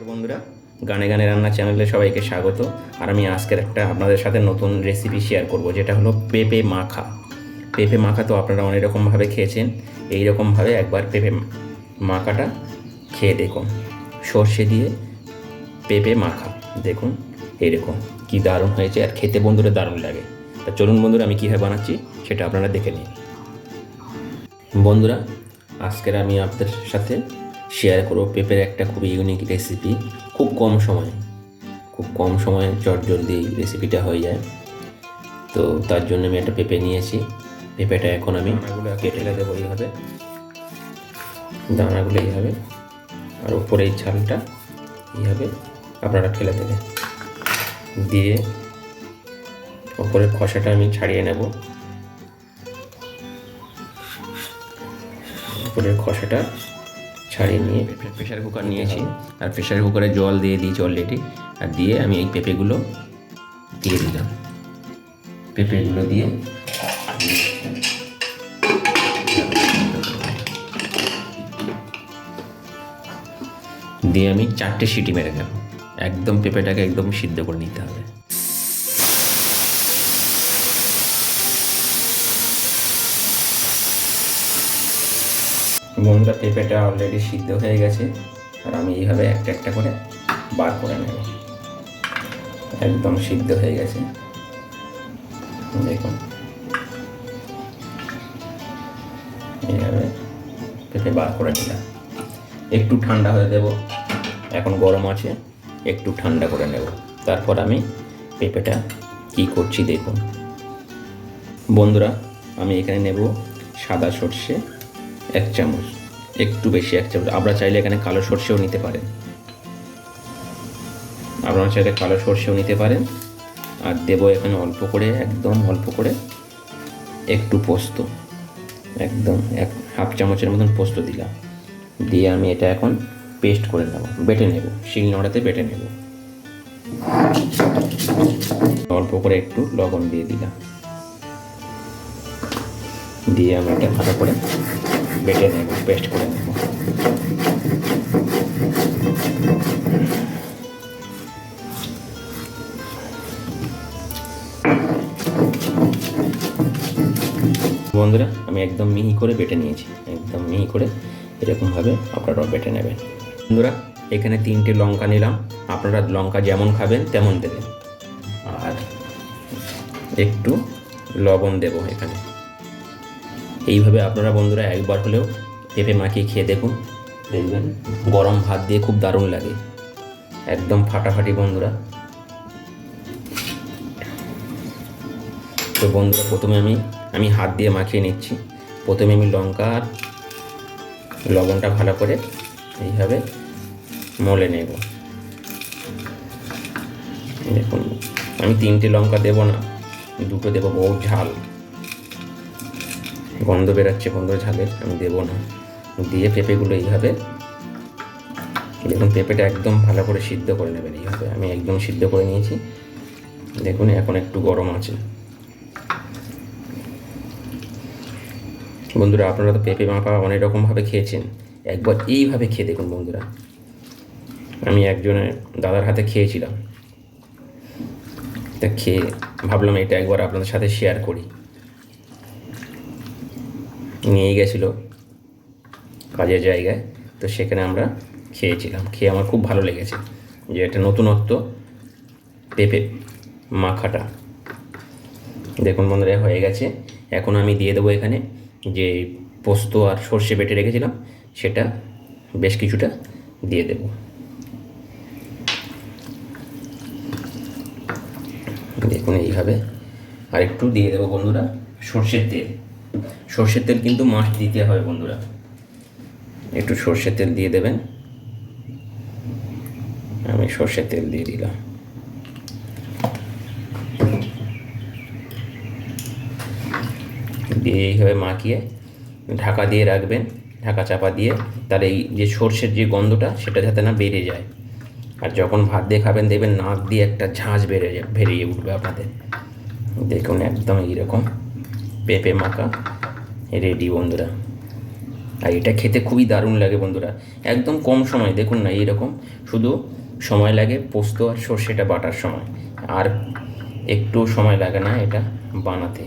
নমস্কার বন্ধুরা। গানে গানে রান্না চ্যানেলে সবাইকে স্বাগত। আর আমি আজকের একটা আপনাদের সাথে নতুন রেসিপি শেয়ার করব, যেটা হলো পেঁপে মাখা। পেঁপে মাখা তো আপনারা অনেক রকমভাবে খেয়েছেন। এই রকমভাবে একবার পেঁপে মাখাটা খেয়ে দেখুন। সর্ষে দিয়ে পেঁপে মাখা, দেখুন, এইরকম কি দারুণ হয়েছে। আর খেতে বন্ধুরা দারুণ লাগে। তা চলুন বন্ধুরা, আমি কীভাবে বানাচ্ছি সেটা আপনারা দেখে নিন। বন্ধুরা, আজকের আমি আপনাদের সাথে শেয়ার করব পেঁপের একটা খুব ইউনিক রেসিপি খুব কম সময়ে খুব কম সময়ে চট জলদি এই রেসিপিটা হয়ে যায়। তো তার জন্য আমি একটা পেঁপে নিয়েছি পেঁপেটা এখন আমি কেটে দেবো এইভাবে। দানাগুলো এইভাবে আর উপরে এই ছালটা এইভাবে আপনারা ফেলে দেবেন। দিয়ে ওপরের খসাটা আমি ছাড়িয়ে নেব। উপরের খসাটা ছাড়িয়ে নিয়ে প্রেশার কুকার নিয়েছি। আর প্রেশার কুকারে জল দিয়ে দিয়েছি অলরেডি আর দিয়ে আমি এই পেঁপেগুলো দিয়ে দিলাম। পেঁপেগুলো দিয়ে দিয়ে আমি চারটে সিটি মেরে দেবো একদম পেঁপেটাকে একদম সিদ্ধ করে নিতে হবে। বন্ধুরা পেঁপেটা অলরেডি সিদ্ধ হয়ে গেছে। আর আমি এইভাবে একটা একটা করে বার করে নেব। একদম সিদ্ধ হয়ে গেছে। দেখুন। এইভাবে পেঁপে বার করে নিলাম। একটু ঠান্ডা হয়ে দেব। এখন গরম আছে। একটু ঠান্ডা করে নেব। তারপর আমি পেঁপেটা কি করছি দেখুন। বন্ধুরা, আমি এখানে নেব সাদা সর্ষে। এক চামচ, একটু বেশি এক চামচ। আপনারা চাইলে এখানে কালো সর্ষেও নিতে পারেন। আপনারা চাইলে কালো সর্ষেও নিতে পারেন। আর দেবো এখানে অল্প করে, একদম অল্প করে, একটু পোস্ত। একদম এক, হাফ চামচের মতন পোস্ত দিলাম। দিয়ে আমি এটা এখন পেস্ট করে নেব, বেটে নেব, শিল নোড়াতে বেটে নেব। অল্প করে একটু লবণ দিয়ে দিলাম। দিয়ে আমি এটা ভালো করে বেটে নেব পেস্ট করে নেব। বন্ধুরা, আমি একদম মিহি করে বেটে নিয়েছি, একদম মিহি করে এরকমভাবে আপনারাও বেটে নেবেন। বন্ধুরা, এখানে তিনটে লঙ্কা নিলাম, আপনারা লঙ্কা যেমন খাবেন তেমন দেবেন। আর একটু লবণ দেব এখানে। এইভাবে আপনারা বন্ধুরা একবার হলেও পেঁপে মাখিয়ে খেয়ে দেখুন। দেখবেন গরম ভাত দিয়ে খুব দারুণ লাগে। একদম ফাটাফাটি বন্ধুরা। তো বন্ধুরা, প্রথমে আমি আমি হাত দিয়ে মাখিয়ে নিচ্ছি। প্রথমে আমি লঙ্কা আর লবণটা ভালো করে এইভাবে মলে নেব। দেখুন, আমি তিনটে লঙ্কা দেব না, দুটো দেবো, বহু ঝাল। গন্ধ বেরাচ্ছে বন্ধুর ঝালের আমি দেবো না। দিয়ে পেঁপেগুলো এইভাবে, দেখুন, পেঁপেটা একদম ভালো করে সিদ্ধ করে নেবেন এইভাবে। আমি একদম সিদ্ধ করে নিয়েছি। দেখুন, এখন একটু গরম আছে। বন্ধুরা, আপনারা তো পেঁপে মাখা অনেক রকমভাবে খেয়েছেন। একবার এইভাবে খেয়ে দেখুন বন্ধুরা। আমি একজনের দাদার হাতে খেয়েছিলাম। তা খেয়ে ভাবলাম এটা একবার আপনাদের সাথে শেয়ার করি। নিয়ে গেছিল কাজের জায়গায়। তো সেখানে আমরা খেয়েছিলাম। খেয়ে আমার খুব ভালো লেগেছে যে এটা নতুনত্ব পেঁপে মাখাটা। দেখুন বন্ধুরা, হয়ে গেছে। এখন আমি দিয়ে দেবো এখানে যে পোস্ত আর সর্ষে বেটে রেখেছিলাম, সেটা বেশ কিছুটা দিয়ে দেব। দেখুন এইভাবে আর একটু দিয়ে দেবো বন্ধুরা সর্ষের তেল। সর্ষের তেল কিন্তু মাস্ট দিতে হবে বন্ধুরা। একটু সর্ষের তেল দিয়ে দেবেন। আমি সর্ষের তেল দিয়ে দিলাম। দিয়ে এইভাবে মাখিয়ে ঢাকা দিয়ে রাখবেন, ঢাকা চাপা দিয়ে। তার এই যে সর্ষের যে গন্ধটা, সেটা যাতে না বেড়ে যায়। আর যখন ভাত দিয়ে খাবেন, দেখবেন নাক দিয়ে একটা ঝাঁঝ বেড়ে যায়, বেরিয়ে উঠবে আপনাদের। দেখুন, একদম এইরকম। পেঁপে মাখা। রেডি বন্ধুরা। আর এটা খেতে খুবই দারুণ লাগে বন্ধুরা। একদম কম সময়, দেখুন না, এইরকম। শুধু সময় লাগে পোস্ত আর সর্ষেটা বাটার সময়। আর একটু সময় লাগে না এটা বানাতে।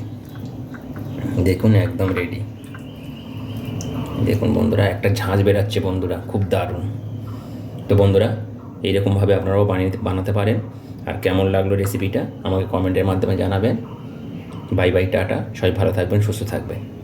দেখুন, একদম রেডি দেখুন বন্ধুরা, একটা ঝাঁঝ বেরাচ্ছে বন্ধুরা, খুব দারুণ। তো বন্ধুরা, এইরকমভাবে আপনারাও বানিয়ে বানাতে পারেন। আর কেমন লাগল রেসিপিটা আমাকে কমেন্টের মাধ্যমে জানাবেন। Bye bye tata. সবাই ভালো থাকবেন সুস্থ থাকবেন।